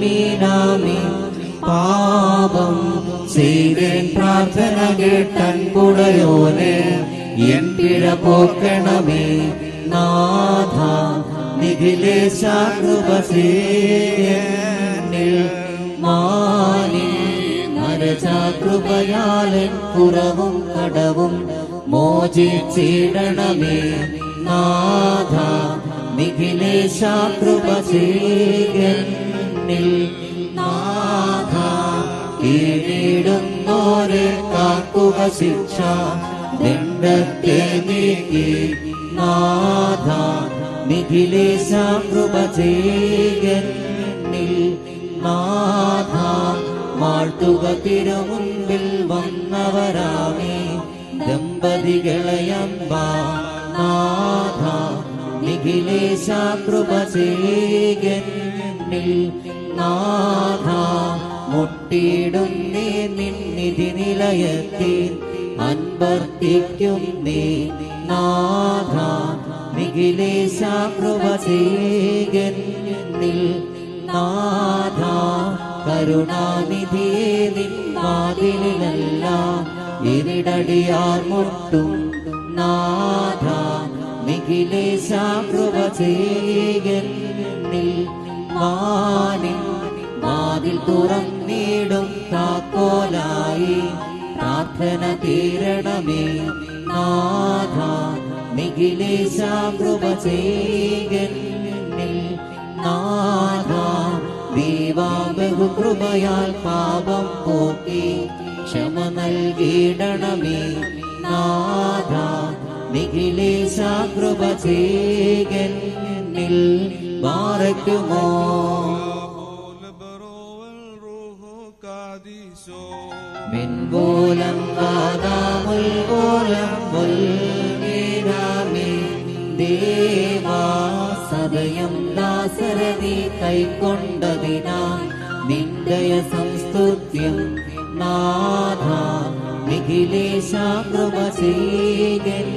മീനാമി. പാപം ചെയ്തേൻ പ്രാർത്ഥന കേട്ടൻ പുടയോനെ എൻ പിഴ പോക്കണമേ നാഥ നിഖിലേശാകൃപസേനിൽ മാനി നരചാകൃപയാലൻ കുറവും കടവും മോചിച്ചിടണമേ നാഥ നിഖിലേശാകൃപസേനിൽ നാഥ കീഴിടുന്നോരെ കാക്കുക ശിക്ഷ ദണ്ഡത്തെ നീക്കി. നാഥ നിഖിലേശാകൃപചേകന്നിൽ നാഥ വാഴ്ത്തുക തിരുമുൻപിൽ വന്നവരാമേ. ദമ്പതികളയമ്പ നാഥ നിഖിലേശാകൃപചേകന്നിൽ നാഥ മുട്ടിയിടുന്നേ നിന്നിധി നിലയത്തിൽ അൻവർത്തിക്കും നീ നാഥ നിഖിലേശാകൃപചേകന്നിൽ നാഥ കരുണാനിധിയെ നിൻവാതിലല്ല ഇരിടടിയാർ മുട്ടും നാഥ നിഖിലേശാകൃപചേകന്നിൽ വാനിൻ വാതിൽ തുറന്നിടും താക്കോലായി. പ്രാർത്ഥന തീരണമേ നാഥ നിഖിലേശാകൃപചേകന്നിൽ നാഥ. ദീവാ ബഹുകൃപയാൽ പാപം പോക്കി ക്ഷമ നൽകിയിടണമേ നാഥ നിഖിലേശാകൃപ ചേകന്നിൽ മാറയ്ക്കുമോ മിൻപോലം വാദാമുൽ പോലം പൊൽമേ ദേവാ സദയം ദാസരതി കൈക്കൊണ്ടതിനാൽ നിന്ദയ സംസ്തുത്യം നാഥാ. നിഖിലേശാകൃപ ചെയ്യൻ